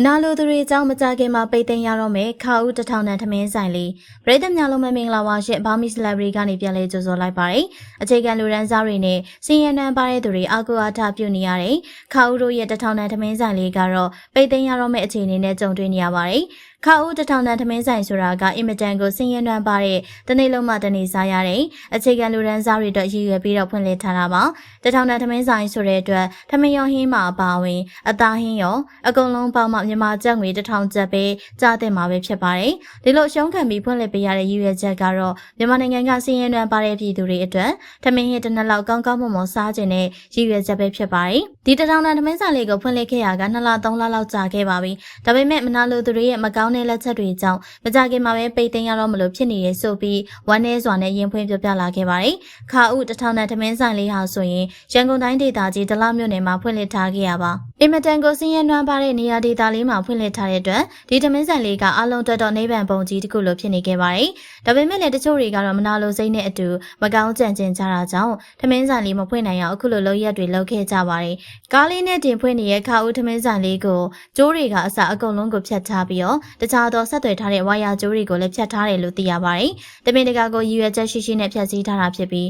မနာလိုသူတွေအကြောင်းမကြခင်မှာပိတ်သိမ်းရတော့မယ်ခါဦးတထောင်တန်ထမင်းဆိုင်လေးပရိသတ်များလုံးမမင်္ဂလာပါရှင်ဘာမီဆလဘရီကနေပြန်လဲကြိုဆိုလိုက်ပါတယ်အခြေခံလူရန်စားတွေနဲ့စင်ရနံပါတဲ့သူတွေအကူအထပြုနေရတယ်ခါဦးတို့ရဲ့တထောင်တန်ထမင်းဆိုင်လေးကတော့ပိတ်သိမ်းရတော့မယ့်အခြေအနေနဲ့ကြုံတွေ့နေရပါတယ်ခါဦးတထောင်တန်ထမင်းဆိုင်ဆိုတာကအင်မတန်ကိုစင်ရနံပါတဲ့တနေ့လုံးမှတနေ့စားရတယ်အခြေခံလူရန်စားတွေအတွက်ရည်ရွယ်ပြီးတော့ဖွင့်လှစ်ထားတာပါတထောင်တန်ထမင်းဆိုင်ဆိုတဲ့အတွက်ထမင်းရောဟင်းမှာအပါဝင်အသားဟင်းရောအကုန်လုံးပေါင်းမှမြန်မာကျပ်ငွေတစ်ထောင်ကျပ်ပဲကြားတဲ့မှာပဲဖြစ်ပါတယ်။ဒီလိုရှုံးခံပြီးဖွင့်လှစ်ပေးရတဲ့ရည်ရွယ်ချက်ကတော့မြန်မာနိုင်ငံကစီးရင်တွင်ပါတဲ့ပြည်သူတွေအတွက်ထမင်းဟင်းတစ်နက်လောက်ကောင်းကောင်းမွန်မွန်စားခြင်းနဲ့ရည်ရွယ်ချက်ပဲဖြစ်ပါတယ်။ဒီတထောင်တန်ထမင်းစာလေးကိုဖွင့်လှစ်ခဲ့ရက2လ3လလောက်ကြာခဲ့ပါပြီ။ဒါပေမဲ့မနာလိုသူတွေရဲ့မကောင်းတဲ့လက်ချက်တွေကြောင့်မကြခင်မှာပဲပိတ်သိမ်းရတော့မလို့ဖြစ်နေရဆိုပြီးဝမ်းနည်းစွာနဲ့ရင်ဖွင့်ပြပြလာခဲ့ပါတယ်။ခါဥတထောင်တန်ထမင်းဆိုင်လေးဟာဆိုရင်ရန်ကုန်တိုင်းဒေသကြီးဒလမြို့နယ်မှာဖွင့်လှစ်ထားခဲ့ရပါ။အင်မတန်ကိုစင်းရဲနွမ်းပါတဲ့နေရာဒေသလေးမှာဖွင့်လှစ်ထားတဲ့အတွက်ဒီထမင်းဆိုင်လေးကအလုံးတော်တော်နေဗန်ပုံကြီးတစ်ခုလိုဖြစ်နေခဲ့ပါတယ်။ဒါပေမဲ့လည်းတချို့တွေကတော့မနာလိုစိတ်နဲ့အတူမကောင်းကြံ့ကျင်ကြတာကြောင့်ထမင်းဆိုင်လေးမဖွင့်နိုင်အောင်အခုလိုလုပ်ရက်တွေလုပ်ခဲ့ကြပါတယ်။ကားလေးနဲ့တင်ဖွင့်နေတဲ့ခါဦးထမင်းဆိုင်လေးကိုကျိုးတွေကအစအကုန်လုံးကိုဖြတ်ထားပြီးတော့တခြားသောဆက်သွယ်ထားတဲ့ဝါယာကျိုးတွေကိုလည်းဖြတ်ထားတယ်လို့သိရပါတယ်။တမင်တကာကိုရည်ရွယ်ချက်ရှိရှိနဲ့ဖြတ်စည်းထားတာဖြစ်ပြီး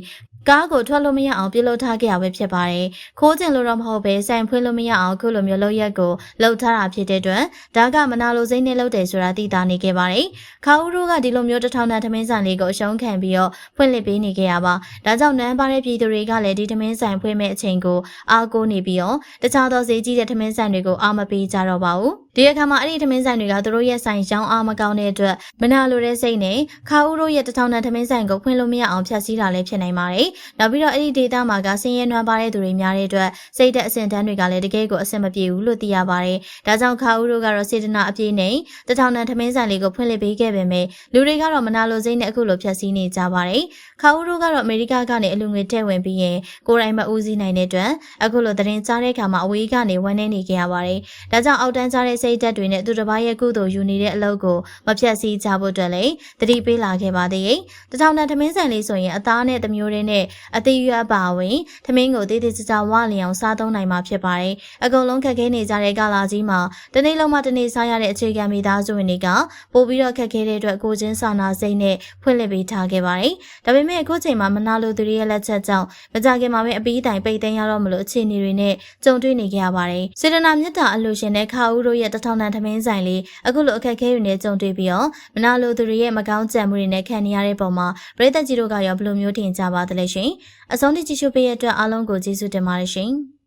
ကားကိုထွက်လို့မရအောင်ပြုလုပ်ထားခဲ့ရပဲဖြစ်ပါတယ်။ခိုးကျင်လို့တော့မဟုတ်ပဲဆိုင်ဖွင့်လို့မရအောင်ခုလိုမျိုးလုပ်ရက်ကိုလုပ်ထားတာဖြစ်တဲ့အတွက်ဒါကမနာလိုစိမ့်နဲ့လုပ်တယ်ဆိုတာသိတာနေခဲ့ပါတယ်။ခါဦးတို့ကဒီလိုမျိုးတစ်ထောင်တန်ထမင်းဆိုင်လေးကိုအရှုံးခံပြီးတော့ဖွင့်လှစ်ပေးနေခဲ့ရပါ။ဒါကြောင့်နန်းပါတဲ့ပြည်သူတွေကလည်းဒီထမင်းဆိုင်ဖွင့်မဲ့အချိန်ကိုအားကိုးနေပြီးတော့တခြားသောဈေးကြီးတဲ့ထမင်းဆိုင်တွေကိုအားမပေးကြတော့ပါဘူး။ ဒီအခါမှာအဲ့ဒီထမင်းဆိုင်တွေကသူတို့ရဲ့ဆိုင်ရောင်းအားမကောင်းတဲ့အတွက်မနာလိုတဲ့စိတ်နဲ့ခါဦးတို့ရဲ့တစ်ထောင်တန်ထမင်းဆိုင်ကိုဖွင့်လို့မရအောင်ဖျက်ဆီးတာလည်းဖြစ်နိုင်ပါတယ်။နောက်ပြီးတော့အဲ့ဒီဒေတာမှာကဆင်းရဲနွမ်းပါတဲ့သူတွေများတဲ့အတွက်စိတ်သက်အဆင့်တန်းတွေကလည်းတကယ်ကိုအဆင်မပြေဘူးလို့သိရပါတယ်။ဒါကြောင့်ခါဦးတို့ကတော့စေတနာအပြည့်နဲ့တစ်ထောင်တန်ထမင်းဆိုင်လေးကိုဖွင့်လှစ်ပေးခဲ့ပေမဲ့လူတွေကတော့မနာလိုစိတ်နဲ့အခုလိုဖျက်ဆီးနေကြပါတယ်။ခါဦးတို့ကတော့အမေရိကကနေအလူငွေထည့်ဝင်ပြီးရင်ကိုယ်တိုင်မဦးစီးနိုင်တဲ့အတွက်အခုလိုသတင်းကြားတဲ့အခါမှာအဝေးကနေဝန်းနေနေကြရပါတယ်။ဒါကြောင့်အောက်တန်းကြားတဲ့စိတ်သက်တွေနဲ့သူတစ်ပါးရဲ့ကုသိုလ်ယူနေတဲ့အလုပ်ကိုမဖျက်ဆီးကြဖို့အတွက်လည်းတတိပေးလာခဲ့ပါသေးတယ်။တထောင်တန်ထမင်းဆိုင်လေးဆိုရင်အသားနဲ့တမျိုးတွေနဲ့အသေးရွက်ပါဝင်ထမင်းကိုတည်တည်ကြကြဝလျောင်စားသုံးနိုင်မှာဖြစ်ပါတယ်။အကုန်လုံးခက်ခဲနေကြတဲ့ကာလာကြီးမှာတနေ့လုံးမှတနေ့စားရတဲ့အခြေခံမိသားစုဝင်တွေကပို့ပြီးတော့ခက်ခဲတဲ့အတွက်ကိုချင်းစာနာစိတ်နဲ့ဖွင့်လှစ်ပေးထားခဲ့ပါတယ်။ဒါပေမဲ့အခုချိန်မှာမနာလိုသူတွေရဲ့လက်ချက်ကြောင့်မကြခင်မှာပဲအပီးတိုင်ပိတ်သိမ်းရတော့မလို့အခြေအနေတွေနဲ့ကြုံတွေ့နေကြရပါတယ်။စေတနာမြတ်တာအလှရှင်တဲ့ခါဦးတို့ရဲ့တထောင်တန်ထမင်းဆိုင်လေးအခုလိုအခက်အခဲတွေနဲ့ကြုံတွေ့ပြီးတော့မနာလိုသူတွေရဲ့မကောင်းကြံမှုတွေနဲ့ခံနေရတဲ့ပုံမှာပြည်သက်ကြီးတို့ကရောဘယ်လိုမျိုးထင်ကြပါသလဲရှင်။အဆုံးထိကြည့်ရှုပေးတဲ့အတွက်အားလုံးကိုကျေးဇူးတင်ပါတယ်ရှင်။